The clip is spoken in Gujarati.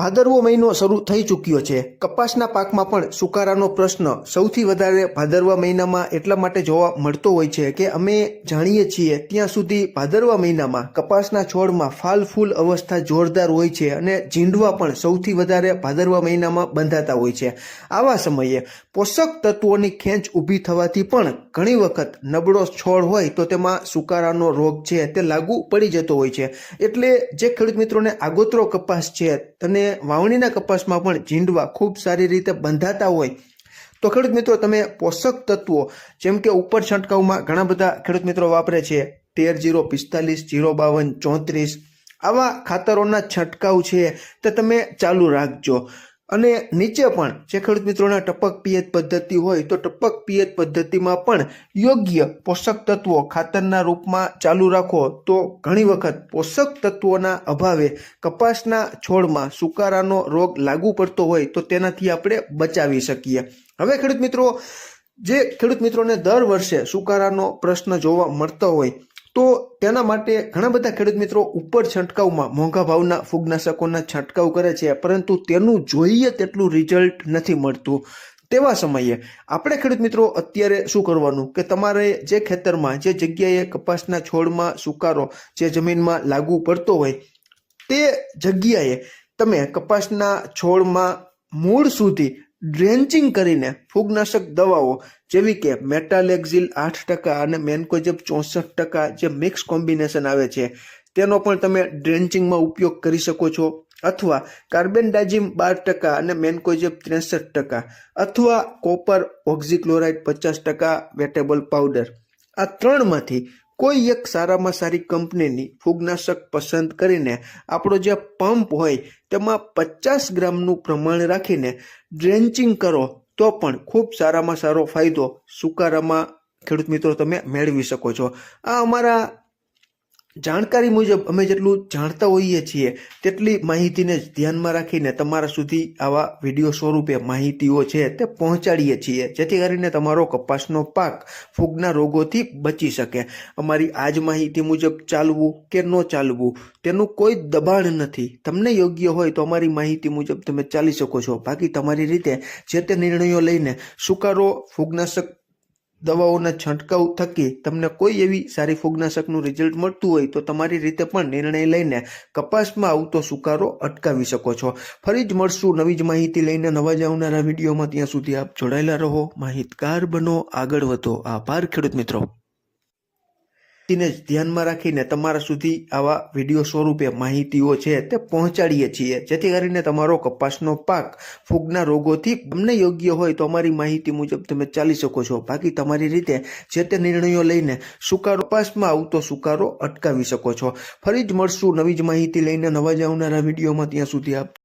ભાદરવો મહિનો શરૂ થઈ ચૂક્યો છે. કપાસના પાકમાં પણ સુકારાનો પ્રશ્ન સૌથી વધારે ભાદરવા મહિનામાં એટલા માટે જોવા મળતો હોય છે કે અમે જાણીએ છીએ ત્યાં સુધી ભાદરવા મહિનામાં કપાસના છોડમાં ફાલ ફૂલ અવસ્થા જોરદાર હોય છે અને ઝીંડવા પણ સૌથી વધારે ભાદરવા મહિનામાં બંધાતા હોય છે. આવા સમયે પોષક તત્વોની ખેંચ ઊભી થવાથી પણ ઘણી વખત નબળો છોડ હોય તો તેમાં સુકારાનો રોગ છે તે લાગુ પડી જતો હોય છે. એટલે જે ખેડૂત મિત્રોને આગોતરો કપાસ છે અને વાવણીના કપાસમાં પણ ઝીંડવા ખૂબ સારી રીતે બંધાતા હોય. તો ખેડૂત મિત્રો, તમે પોષક તત્વો જેમ કે ઉપર છંટકાવમાં ઘણા બધા ખેડૂત મિત્રો વાપરે છે. તેર જીરો પિસ્તાલીસ, જીરો બાવન, ચોત્રીસ. આવા ખાતરોના છંટકાવ છે તે તમે ચાલુ રાખજો. અને નીચે પણ જે ખેડૂત મિત્રોના ટપક પિયત પદ્ધતિ હોય તો ટપક પિયત પદ્ધતિમાં પણ યોગ્ય પોષક તત્વો ખાતરના રૂપમાં ચાલુ રાખો તો ઘણી વખત પોષક તત્વોના અભાવે કપાસના છોડમાં સુકારાનો રોગ લાગુ પડતો હોય તો તેનાથી આપણે બચાવી શકીએ. હવે ખેડૂત મિત્રો, જે ખેડૂત મિત્રોને દર વર્ષે સુકારાનો પ્રશ્ન જોવા મળતો હોય તો તેના માટે ઘણા બધા ખેડૂત મિત્રો ઉપર છંટકાવમાં, મોંઘા ભાવના, ફૂગનાશકોના છંટકાવ કરે છે, પરંતુ તેનું જોઈએ તેટલું રિઝલ્ટ નથી મળતું. તેવા સમયે આપણે ખેડૂત મિત્રો અત્યારે શું કરવાનું? કે તમારે જે ખેતરમાં, જે જગ્યાએ કપાસના છોડમાં સુકારો, જે જમીનમાં લાગુ પડતો હોય, તે જગ્યાએ તમે કપાસના છોડમાં મૂળ સુધી ડ્રેન્ચિંગ કરીને ફૂગનાશક દવાઓ જેવી કે મેટાલેક્ઝિલ આઠ ટકા અને મેન્કોજેબ ચોસઠ ટકા જે મિક્સ કોમ્બિનેશન આવે છે, તેનો પણ તમે ડ્રેન્ચિંગમાં ઉપયોગ કરી શકો છો. અથવા કાર્બેન્ડાજિમ બાર ટકા અને મેન્કોજેબ ત્રેસઠ ટકા અથવા કોપર ઓક્ઝીક્લોરાઇડ પચાસ ટકા વેટેબલ પાવડર. આ ત્રણમાંથી કોઈ એક સારામાં સારી કંપનીની ફૂગનાશક પસંદ કરીને આપણો જે પંપ હોય, તેમાં પચાસ ગ્રામનું પ્રમાણ રાખીને ડ્રેન્ચિંગ કરો, તો પણ ખૂબ સારામાં સારો ફાયદો સુકારામાં ખેડૂત મિત્રો તમે મેળવી શકો છો. આ અમારા જાણકારી મુજબ અમે જેટલું જાણતા હોઈએ છીએ, તેટલી માહિતીને જ ધ્યાનમાં રાખીને તમારા સુધી આવા વીડિયો સ્વરૂપે માહિતીઓ છે તે પહોંચાડીએ છીએ, જેથી કરીને તમારો કપાસનો પાક ફૂગના રોગોથી બચી શકે. અમારી આ જ માહિતી મુજબ ચાલવું કે ન ચાલવું, તેનું કોઈ દબાણ નથી. તમને યોગ્ય હોય તો અમારી માહિતી મુજબ તમે ચાલી શકો છો. બાકી તમારી રીતે જે તે નિર્ણયો લઈને સુકારો, ફૂગનાશક દવાઓના છંટકાવ થકી તમને કોઈ એવી સારી ફૂગનાશકનું રિઝલ્ટ મળતું હોય તો તમારી રીતે પણ નિર્ણય લઈને કપાસમાં આવતો સુકારો અટકાવી શકો છો. ફરી જ મળશું નવી જ માહિતી લઈને નવા જ આવનારા વિડીયોમાં. ત્યાં સુધી આપ જોડાયેલા રહો. માહિતગાર બનો. આગળ વધો. આભાર ખેડૂત મિત્રો. તેને જ ધ્યાનમાં રાખીને તમારા સુધી આવા વીડિયો સ્વરૂપે માહિતીઓ છે તે પહોંચાડીએ છીએ. જેથી કરીને તમારો કપાસનો પાક ફૂગના રોગોથી તમને યોગ્ય હોય તો અમારી માહિતી મુજબ તમે ચાલી શકો છો. બાકી તમારી રીતે જે તે નિર્ણયો લઈને સુકારો કપાસમાં આવતો સુકારો અટકાવી શકો છો. ફરી જ મળશું નવી જ માહિતી લઈને નવા જ આવનારા વિડીયોમાં. ત્યાં સુધી આપ